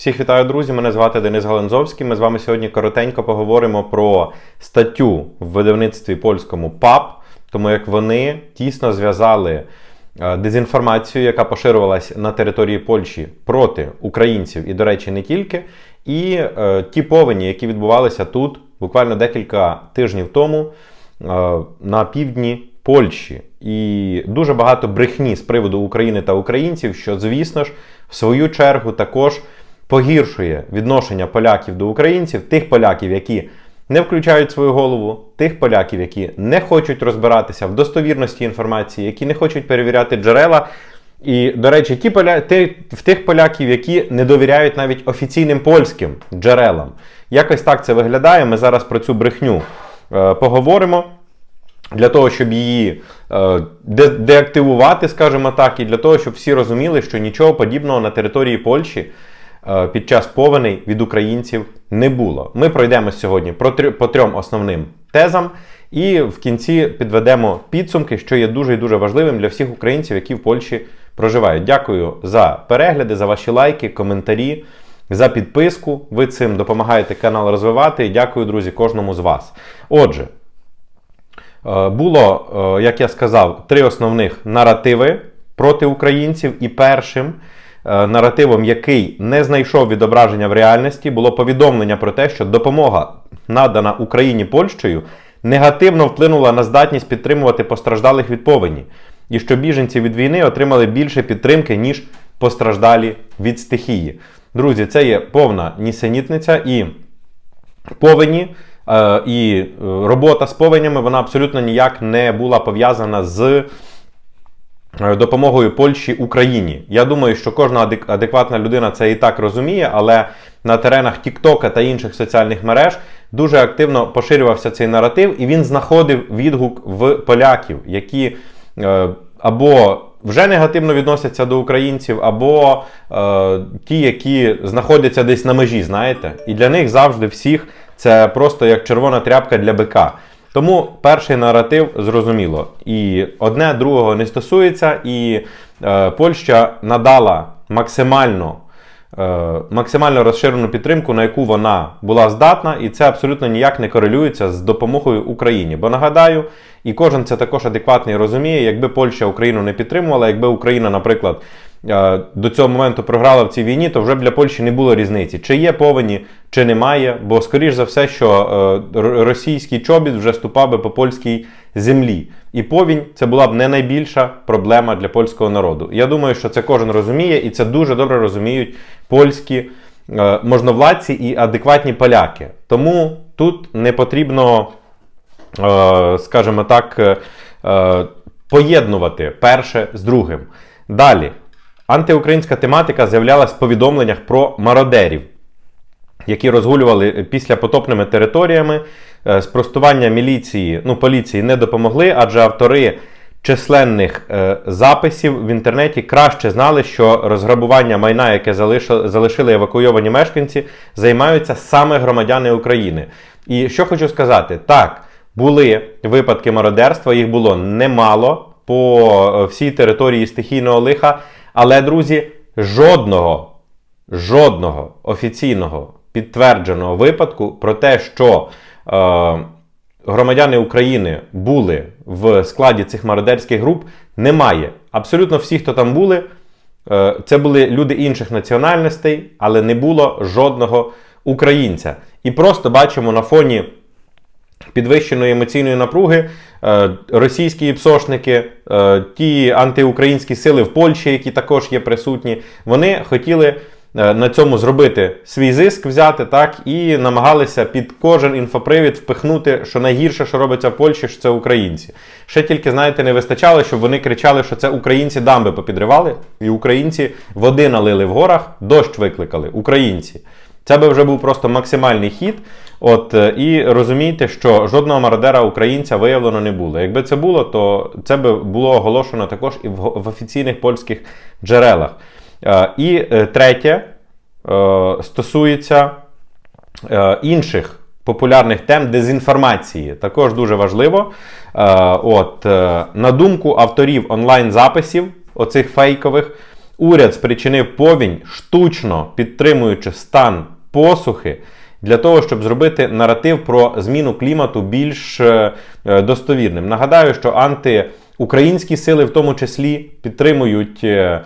Всіх вітаю, друзі! Мене звати Денис Галанзовський. Ми з вами сьогодні коротенько поговоримо про статтю в видавництві польському ПАП, тому як вони тісно зв'язали е, дезінформацію, яка поширювалась на території Польщі проти українців, і, до речі, не тільки, і е, ті повені, які відбувалися тут буквально декілька тижнів тому е, на півдні Польщі. І дуже багато брехні з приводу України та українців, що, звісно ж, в свою чергу також погіршує відношення поляків до українців, тих поляків, які не включають свою голову, тих поляків, які не хочуть розбиратися в достовірності інформації, які не хочуть перевіряти джерела. І, до речі, ті поля... ті... в тих поляків, які не довіряють навіть офіційним польським джерелам. Якось так це виглядає. Ми зараз про цю брехню е, поговоримо. Для того, щоб її е, де- деактивувати, скажімо так, і для того, щоб всі розуміли, що нічого подібного на території Польщі під час повеней від українців не було. Ми пройдемо сьогодні по трьом основним тезам, і в кінці підведемо підсумки, що є дуже і дуже важливим для всіх українців, які в Польщі проживають. Дякую за перегляди, за ваші лайки, коментарі, за підписку. Ви цим допомагаєте канал розвивати. Дякую, друзі, кожному з вас. Отже. Е, Було, е, як я сказав, три основних наративи проти українців. І першим е, наративом, який не знайшов відображення в реальності, було повідомлення про те, що допомога, надана Україні Польщею, негативно вплинула на здатність підтримувати постраждалих від повені, і що біженці від війни отримали більше підтримки, ніж постраждалі від стихії. Друзі, це є повна нісенітниця і повені. Е, і е, робота з повенями вона абсолютно ніяк не була пов'язана з е, допомогою Польщі Україні. Я думаю, що кожна адекватна людина це і так розуміє, але на теренах Тіктока та інших соціальних мереж дуже активно поширювався цей наратив, і він знаходив відгук в поляків, які е, або вже негативно відносяться до українців, або е, ті, які знаходяться десь на межі, знаєте, і для них завжди всіх це просто як червона тряпка для бика. Тому перший наратив зрозуміло. І одне другого не стосується, і е, Польща надала максимально, е, максимально розширену підтримку, на яку вона була здатна, і це абсолютно ніяк не корелюється з допомогою Україні. Бо нагадаю, і кожен це також адекватний розуміє, якби Польща Україну не підтримувала, якби Україна, наприклад, до цього моменту програла в цій війні, то вже для Польщі не було різниці, чи є повені, чи немає. Бо, скоріш за все, що е, російський чобіт вже ступав би по польській землі. І повінь це була б не найбільша проблема для польського народу. Я думаю, що це кожен розуміє, і це дуже добре розуміють польські е, можновладці і адекватні поляки. Тому тут не потрібно е, скажімо так, е, е, поєднувати перше з другим. Далі, антиукраїнська тематика з'являлась в повідомленнях про мародерів, які розгулювали після потопними територіями. Е, Спростування міліції, ну, поліції не допомогли, адже автори численних е, записів в інтернеті краще знали, що розграбування майна, яке залишили, залишили евакуйовані мешканці, займаються саме громадяни України. І що хочу сказати, так, були випадки мародерства, їх було немало по е, всій території стихійного лиха, але, друзі, жодного жодного офіційного підтвердженого випадку про те, що е, громадяни України були в складі цих мародерських груп, немає. Абсолютно всі, хто там були, е, це були люди інших національностей, але не було жодного українця. І просто бачимо на фоні підвищеної емоційної напруги е, російські псошники, е, ті антиукраїнські сили в Польщі, які також є присутні, вони хотіли е, на цьому зробити свій зиск, взяти так і намагалися під кожен інфопривід впихнути, що найгірше, що робиться в Польщі, що це українці. Ще тільки, знаєте, не вистачало, щоб вони кричали, що це українці дамби попідривали, і українці води налили в горах, дощ викликали. Українці. Це би вже був просто максимальний хід. От е, і розумійте, що жодного мародера українця виявлено не було. Якби це було, то це би було оголошено також і в, офіційних польських джерелах. Е, І е, третє стосується інших популярних тем дезінформації. Також дуже важливо. От, на думку авторів онлайн-записів, оцих фейкових, уряд спричинив повінь, штучно підтримуючи стан посухи. Для того, щоб зробити наратив про зміну клімату більш е, е, достовірним. Нагадаю, що антиукраїнські сили, в тому числі, підтримують е,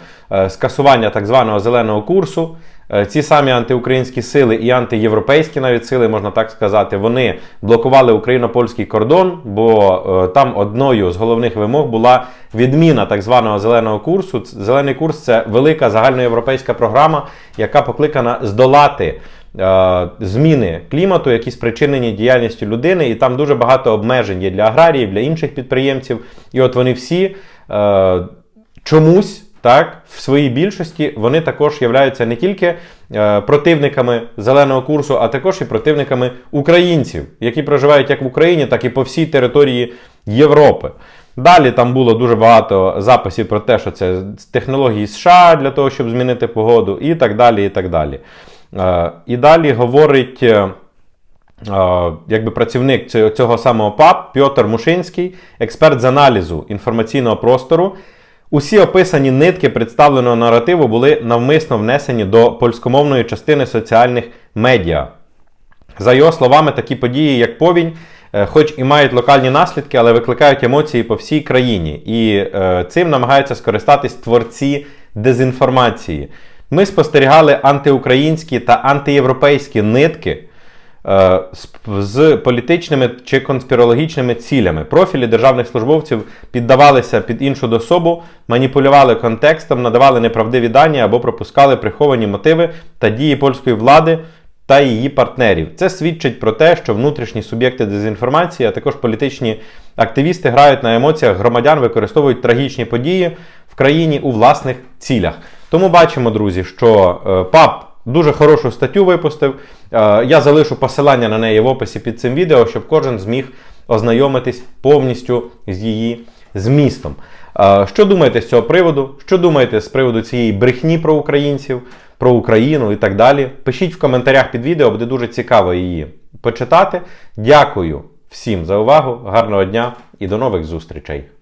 скасування так званого зеленого курсу. Е, Ці самі антиукраїнські сили і антиєвропейські навіть сили, можна так сказати, вони блокували україно-польський кордон, бо е, там одною з головних вимог була відміна так званого зеленого курсу. Зелений курс це велика загальноєвропейська програма, яка покликана здолати е, зміни клімату, які спричинені діяльністю людини, і там дуже багато обмежень є для аграріїв, для інших підприємців. І от вони всі е, чомусь. Так, в своїй більшості вони також являються не тільки е, противниками зеленого курсу, а також і противниками українців, які проживають як в Україні, так і по всій території Європи. Далі там було дуже багато записів про те, що це технології США для того, щоб змінити погоду, і так далі. І так далі. Е, і далі говорить. е, якби працівник цього самого ПАП Пьотр Мушинський, експерт з аналізу інформаційного простору. Усі описані нитки представленого наративу були навмисно внесені до польськомовної частини соціальних медіа. За його словами, такі події, як повінь, е, хоч і мають локальні наслідки, але викликають емоції по всій країні. І е, цим намагаються скористатись творці дезінформації. Ми спостерігали антиукраїнські та антиєвропейські нитки з- з політичними чи конспірологічними цілями. Профілі державних службовців піддавалися під іншу особу, маніпулювали контекстом, надавали неправдиві дані або пропускали приховані мотиви та дії польської влади та її партнерів. Це свідчить про те, що внутрішні суб'єкти дезінформації, а також політичні активісти грають на емоціях громадян, використовують трагічні події в країні у власних цілях. Тому бачимо, друзі, що е, ПАП дуже хорошу статтю випустив. Е, я залишу посилання на неї в описі під цим відео, щоб кожен зміг ознайомитись повністю з її змістом. Е, Що думаєте з цього приводу? Що думаєте з приводу цієї брехні про українців, про Україну і так далі? Пишіть в коментарях під відео, буде дуже цікаво її почитати. Дякую всім за увагу, гарного дня і до нових зустрічей!